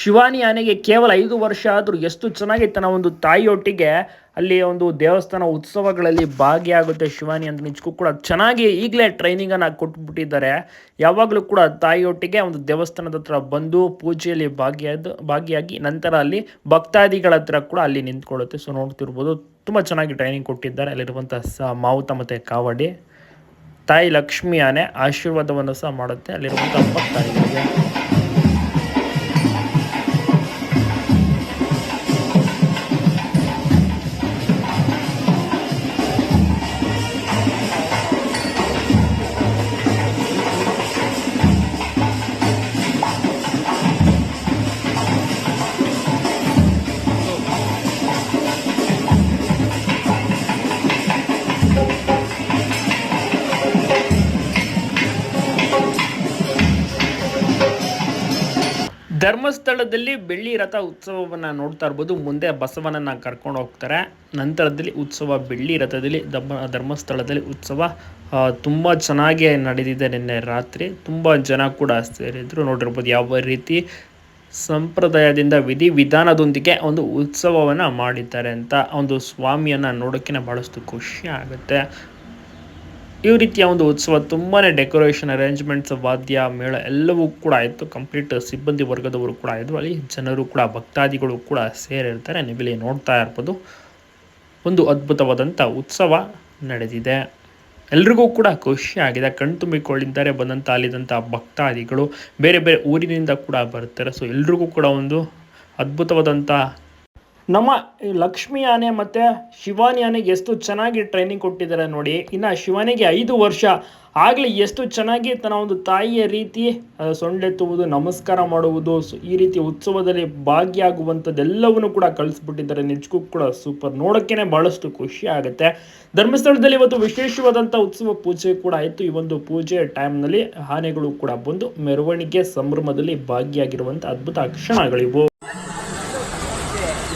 ಶಿವಾನಿ ಆನೆಗೆ ಕೇವಲ ಐದು ವರ್ಷ ಆದರೂ ಎಷ್ಟು ಚೆನ್ನಾಗಿ ತನ್ನ ಒಂದು ತಾಯಿಯೊಟ್ಟಿಗೆ ಅಲ್ಲಿ ಒಂದು ದೇವಸ್ಥಾನ ಉತ್ಸವಗಳಲ್ಲಿ ಭಾಗಿಯಾಗುತ್ತೆ ಶಿವಾನಿ ಅಂತ ನಿಜಕ್ಕೂ ಕೂಡ. ಚೆನ್ನಾಗಿ ಈಗಲೇ ಟ್ರೈನಿಂಗನ್ನು ಕೊಟ್ಬಿಟ್ಟಿದ್ದಾರೆ. ಯಾವಾಗಲೂ ಕೂಡ ತಾಯಿಯೊಟ್ಟಿಗೆ ಒಂದು ದೇವಸ್ಥಾನದ ಹತ್ರ ಬಂದು ಪೂಜೆಯಲ್ಲಿ ಭಾಗಿಯಾದ, ಭಾಗಿಯಾಗಿ ನಂತರ ಅಲ್ಲಿ ಭಕ್ತಾದಿಗಳ ಹತ್ರ ಕೂಡ ಅಲ್ಲಿ ನಿಂತ್ಕೊಳ್ಳುತ್ತೆ. ಸೊ ನೋಡ್ತಿರ್ಬೋದು, ತುಂಬ ಚೆನ್ನಾಗಿ ಟ್ರೈನಿಂಗ್ ಕೊಟ್ಟಿದ್ದಾರೆ. ಅಲ್ಲಿರುವಂಥ ಸ ಮಾವುತ ಮತ್ತು ಕಾವಡಿ. ತಾಯಿ ಲಕ್ಷ್ಮಿ ಆನೆ ಆಶೀರ್ವಾದವನ್ನು ಸಹ ಮಾಡುತ್ತೆ. ಅಲ್ಲಿರುವಂಥ ಭಕ್ತಾದಿಗಳಿಗೆ. ಧರ್ಮಸ್ಥಳದಲ್ಲಿ ಬೆಳ್ಳಿ ರಥ ಉತ್ಸವವನ್ನು ನೋಡ್ತಾ ಇರ್ಬೋದು. ಮುಂದೆ ಬಸವನನ್ನ ಕರ್ಕೊಂಡು ಹೋಗ್ತಾರೆ. ನಂತರದಲ್ಲಿ ಉತ್ಸವ ಬೆಳ್ಳಿ ರಥದಲ್ಲಿ ಧರ್ಮ ಧರ್ಮಸ್ಥಳದಲ್ಲಿ ಉತ್ಸವ. ತುಂಬ ಚೆನ್ನಾಗಿ ನಡೆದಿದೆ ನಿನ್ನೆ ರಾತ್ರಿ. ತುಂಬ ಜನ ಕೂಡ ಸೇರಿದ್ರು. ನೋಡಿರ್ಬೋದು ಯಾವ ರೀತಿ ಸಂಪ್ರದಾಯದಿಂದ ವಿಧಿ ವಿಧಾನದೊಂದಿಗೆ ಒಂದು ಉತ್ಸವವನ್ನು ಮಾಡಿದ್ದಾರೆ ಅಂತ ಒಂದು ಸ್ವಾಮಿಯನ್ನು ನೋಡೋಕ್ಕೆ ಭಾಳಷ್ಟು ಖುಷಿ ಆಗುತ್ತೆ. ಈ ರೀತಿಯ ಒಂದು ಉತ್ಸವ ತುಂಬಾ ಡೆಕೋರೇಷನ್ ಅರೇಂಜ್ಮೆಂಟ್ಸ್ ವಾದ್ಯ, ಮೇಳ ಎಲ್ಲವೂ ಕೂಡ ಆಯಿತು. ಕಂಪ್ಲೀಟ್ ಸಿಬ್ಬಂದಿ ವರ್ಗದವರು ಕೂಡ ಇದ್ದರು ಅಲ್ಲಿ ಜನರು ಕೂಡ, ಭಕ್ತಾದಿಗಳು ಕೂಡ ಸೇರಿರ್ತಾರೆ. ನೀವಿಲ್ಲಿ ನೋಡ್ತಾ ಇರ್ಬೋದು. ಒಂದು ಅದ್ಭುತವಾದಂಥ ಉತ್ಸವ ನಡೆದಿದೆ. ಎಲ್ರಿಗೂ ಕೂಡ ಖುಷಿಯಾಗಿದೆ ಆಗಿದೆ. ಕಣ್ತುಂಬಿಕೊಂಡಿದ್ದಾರೆ ಬಂದಂಥ ಅಲ್ಲಿದ್ದಂಥ ಭಕ್ತಾದಿಗಳು. ಬೇರೆ ಬೇರೆ ಊರಿನಿಂದ ಕೂಡ ಬರ್ತಾರೆ. ಸೊ ಎಲ್ರಿಗೂ ಕೂಡ ಒಂದು ಅದ್ಭುತವಾದಂಥ ನಮ್ಮ ಲಕ್ಷ್ಮಿ ಆನೆ ಮತ್ತು ಶಿವಾನಿ ಆನೆಗೆ ಎಷ್ಟು ಚೆನ್ನಾಗಿ ಟ್ರೈನಿಂಗ್ ಕೊಟ್ಟಿದ್ದಾರೆ ನೋಡಿ. ಇನ್ನು ಶಿವಾನಿಗೆ ಐದು ವರ್ಷ ಆಗಲೇ ಎಷ್ಟು ಚೆನ್ನಾಗಿ ತನ್ನ ಒಂದು ತಾಯಿಯ ರೀತಿ ಸೊಂಡೆತ್ತುವುದು, ನಮಸ್ಕಾರ ಮಾಡುವುದು ಈ ರೀತಿ ಉತ್ಸವದಲ್ಲಿ ಭಾಗಿಯಾಗುವಂಥದ್ದೆಲ್ಲವನ್ನು ಕೂಡ ಕಳಿಸ್ಬಿಟ್ಟಿದ್ದಾರೆ. ನಿಜಕ್ಕೂ ಕೂಡ ಸೂಪರ್ ನೋಡೋಕ್ಕೇ ಭಾಳಷ್ಟು ಖುಷಿ ಆಗುತ್ತೆ. ಧರ್ಮಸ್ಥಳದಲ್ಲಿ ಇವತ್ತು ವಿಶೇಷವಾದಂಥ ಉತ್ಸವ ಪೂಜೆ ಕೂಡ ಆಯಿತು. ಈ ಒಂದು ಪೂಜೆ ಟೈಮ್ನಲ್ಲಿ ಆನೆಗಳು ಕೂಡ ಬಂದು ಮೆರವಣಿಗೆ ಸಂಭ್ರಮದಲ್ಲಿ ಭಾಗಿಯಾಗಿರುವಂಥ ಅದ್ಭುತ ಕ್ಷಣಗಳಿವು.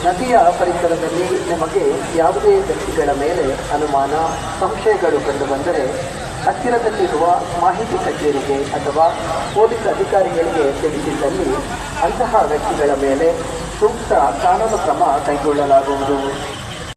ನದಿಯ ಪರಿಸರದಲ್ಲಿ ನಮಗೆ ಯಾವುದೇ ವ್ಯಕ್ತಿಗಳ ಮೇಲೆ ಅನುಮಾನ, ಸಂಶಯಗಳು ಕಂಡುಬಂದರೆ ಹತ್ತಿರದಲ್ಲಿರುವ ಮಾಹಿತಿ ಕಚೇರಿಗೆ ಅಥವಾ ಪೊಲೀಸ್ ಅಧಿಕಾರಿಗಳಿಗೆ ತಿಳಿಸಿದ್ದಲ್ಲಿ ಅಂತಹ ವ್ಯಕ್ತಿಗಳ ಮೇಲೆ ಸೂಕ್ತ ಕಾನೂನು ಕ್ರಮ ಕೈಗೊಳ್ಳಲಾಗುವುದು.